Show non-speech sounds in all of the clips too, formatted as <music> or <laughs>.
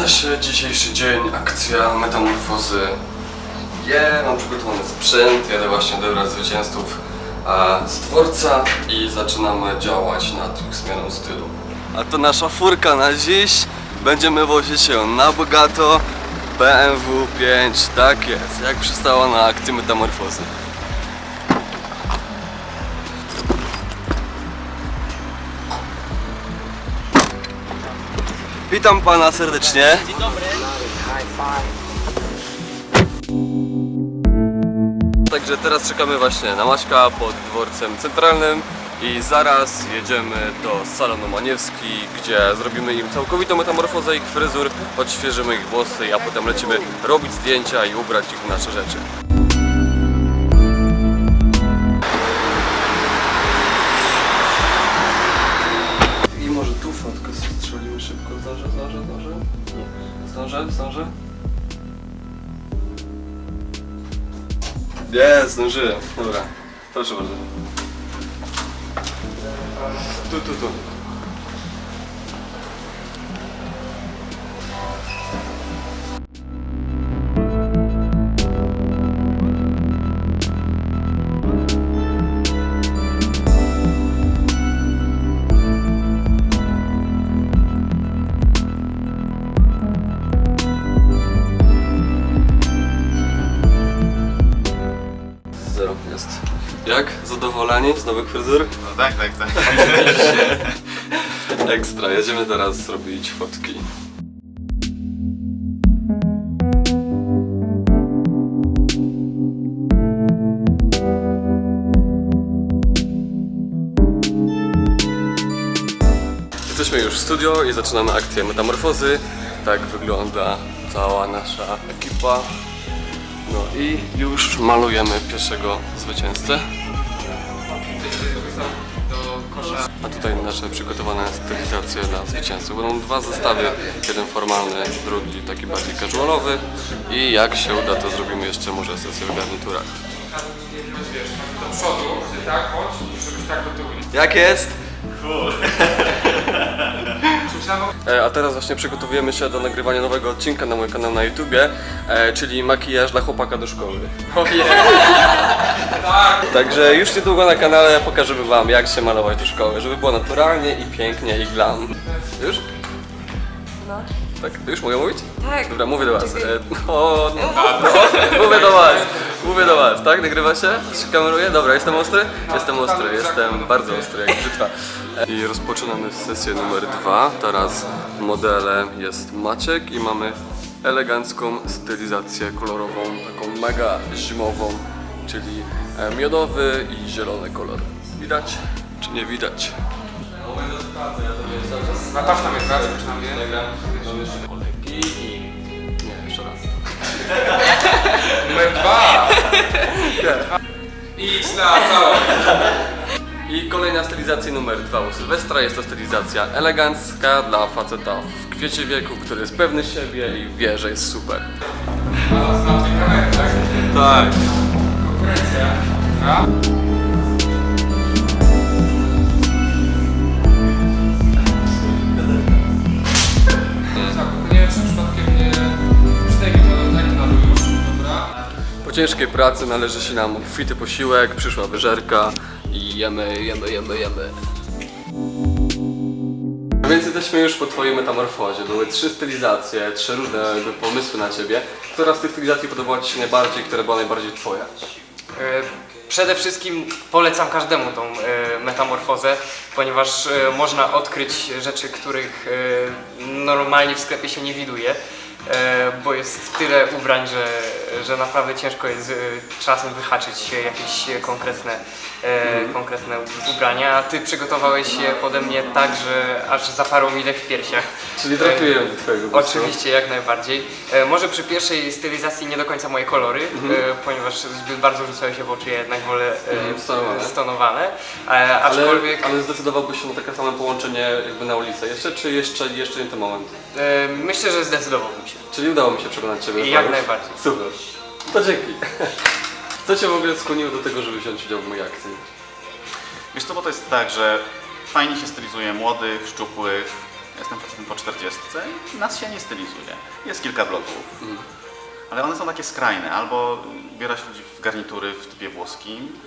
Zaczyna się dzisiejszy dzień, akcja metamorfozy. Je, mam przygotowany sprzęt, jadę właśnie odebrać zwycięzców e, z dworca i zaczynamy działać nad zmianą stylu. A to nasza furka na dziś. Będziemy wozić się na bogato. BMW 5, tak jest, jak przystało na akcji metamorfozy. Witam pana serdecznie. Także teraz czekamy właśnie na Maćka pod dworcem centralnym i zaraz jedziemy do salonu Maniewski, gdzie zrobimy im całkowitą metamorfozę ich fryzur, odświeżymy ich włosy, a potem lecimy robić zdjęcia i ubrać ich w nasze rzeczy. Zdążę, zdążę? Jest, zdążyłem. Dobra, proszę bardzo. Tu, tu, tu. Jest. Jak? Zadowoleni z nowych fryzur? No tak, tak, tak. <laughs> Ekstra, jedziemy teraz robić fotki. Jesteśmy już w studio i zaczynamy akcję metamorfozy. Tak wygląda cała nasza ekipa. No i już malujemy pierwszego zwycięzcę. A tutaj nasze przygotowane stylizacje dla zwycięzców. Będą dwa zestawy, jeden formalny, drugi taki bardziej casualowy i jak się uda to zrobimy jeszcze może sesję w garniturach. do przodu, tak, chodź, żebyś tak do tyłu. Jak jest? Słyszałem, <laughs> E, A teraz właśnie przygotowujemy się do nagrywania nowego odcinka na mój kanał na YouTubie, e, czyli makijaż dla chłopaka do szkoły. <laughs> ojej, tak, Także już niedługo na kanale pokażemy wam jak się malować do szkoły, żeby było naturalnie i pięknie i glam. Już? No. Tak, już mogę mówić? Tak. Dobra, mówię do was. E, <laughs> O, no, no, <laughs> mówię do was. Mówię do was, tak? Nagrywa się? Kameruje? Dobra, jestem ostry? Jestem ostry, jestem bardzo ostry, jak brzytwa. I rozpoczynamy sesję numer dwa. Teraz modelem jest Maciek i mamy elegancką stylizację kolorową, taką mega zimową, czyli e, miodowy i zielony kolor. Widać? Czy nie widać? Natasza mnie wraca, przynajmniej. I, i... Nie, jeszcze raz. <laughs> Numer dwa. Idź na całą. I kolejna stylizacja numer dwa u Sylwestra jest to stylizacja elegancka dla faceta w kwiecie wieku, który jest pewny siebie i wie, że jest super. A, znam tak? Tak. Konkurencja. Po ciężkiej pracy należy się nam obfity posiłek, przyszła wyżerka i jemy, jemy, jemy, jemy. Więc jesteśmy już po twojej metamorfozie. Były trzy stylizacje, trzy różne pomysły na ciebie. Która z tych stylizacji podobała ci się najbardziej, która była najbardziej twoja? E, Przede wszystkim polecam każdemu tą e, metamorfozę, ponieważ e, można odkryć rzeczy, których normalnie w sklepie się nie widuje, bo jest tyle ubrań, że, że naprawdę ciężko jest e, czasem wyhaczyć jakieś konkretne, e, konkretne ubrania. A ty przygotowałeś się pode mnie tak, że aż zaparło mi dech w piersiach. Czyli traktuję ją do twojego. Oczywiście, jak najbardziej. E, może przy pierwszej stylizacji nie do końca moje kolory, e, ponieważ zbyt bardzo rzucają się w oczy, ja jednak wolę e, Mhm, stonowane. stonowane. E, Ale, aczkolwiek ale zdecydowałbyś się na takie samo połączenie jakby na ulicę jeszcze, czy jeszcze, jeszcze nie ten moment? e, myślę, że zdecydowałbym się. Czyli udało mi się przekonać Ciebie. Jak najbardziej. Super. To dzięki. Co Cię w ogóle skłoniło do tego, żeby wziąć udział w mojej akcji? Wiesz co, bo to jest tak, że fajnie się stylizuje młodych, szczupłych, jestem facetem po 40 i nas się nie stylizuje. Jest kilka blogów, ale one są takie skrajne. Albo ubiera się ludzi w garnitury w typie włoskim,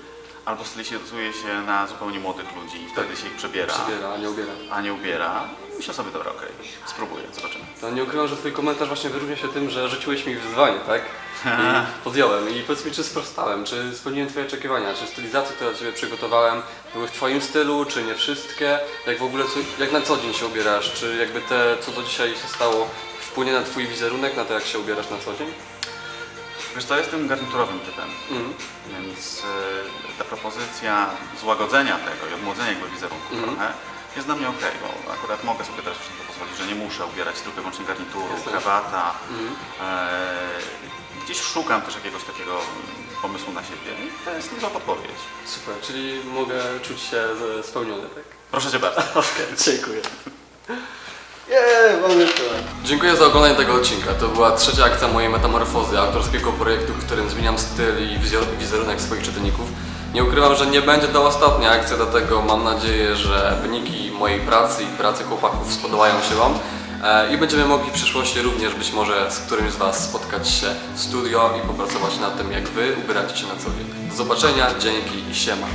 albo stylizuje się na zupełnie młodych ludzi i wtedy się ich przebiera, Przybiera, a nie ubiera. a nie ubiera. Myślę sobie, dobra, okej, spróbuję, zobaczymy. To nie ukrywam, że twój komentarz właśnie wyróżnia się tym, że rzuciłeś mi wyzwanie, tak? I podjąłem. I powiedz mi, czy sprostałem, czy spełniłem twoje oczekiwania, czy stylizacje, które dla ciebie przygotowałem, były w twoim stylu, czy nie wszystkie? Jak w ogóle, co, jak na co dzień się ubierasz? Czy jakby te, co do dzisiaj się stało, wpłynie na twój wizerunek, na to, jak się ubierasz na co dzień? Wiesz co, jestem garniturowym typem, Mhm. więc ta propozycja złagodzenia tego i odmłodzenia jakby wizerunku Mhm. trochę jest dla mnie okej, bo akurat mogę sobie teraz to pozwolić, że nie muszę ubierać tylko i wyłącznie garnituru, Jasne. krawata. Mhm. E, gdzieś szukam też jakiegoś takiego pomysłu na siebie i to jest niezła podpowiedź. Super, czyli mogę czuć się spełniony, tak? Proszę Cię bardzo. <laughs> Okej, dziękuję. Yeah, mamy to. Dziękuję za oglądanie tego odcinka. To była trzecia akcja mojej metamorfozy, autorskiego projektu, w którym zmieniam styl i wizerunek swoich czytelników. Nie ukrywam, że nie będzie to ostatnia akcja, dlatego mam nadzieję, że wyniki mojej pracy i pracy chłopaków spodobają się Wam. E, I będziemy mogli w przyszłości również być może z którymś z Was spotkać się w studio i popracować nad tym, jak Wy ubieracie się na co dzień. Do zobaczenia, dzięki i siema.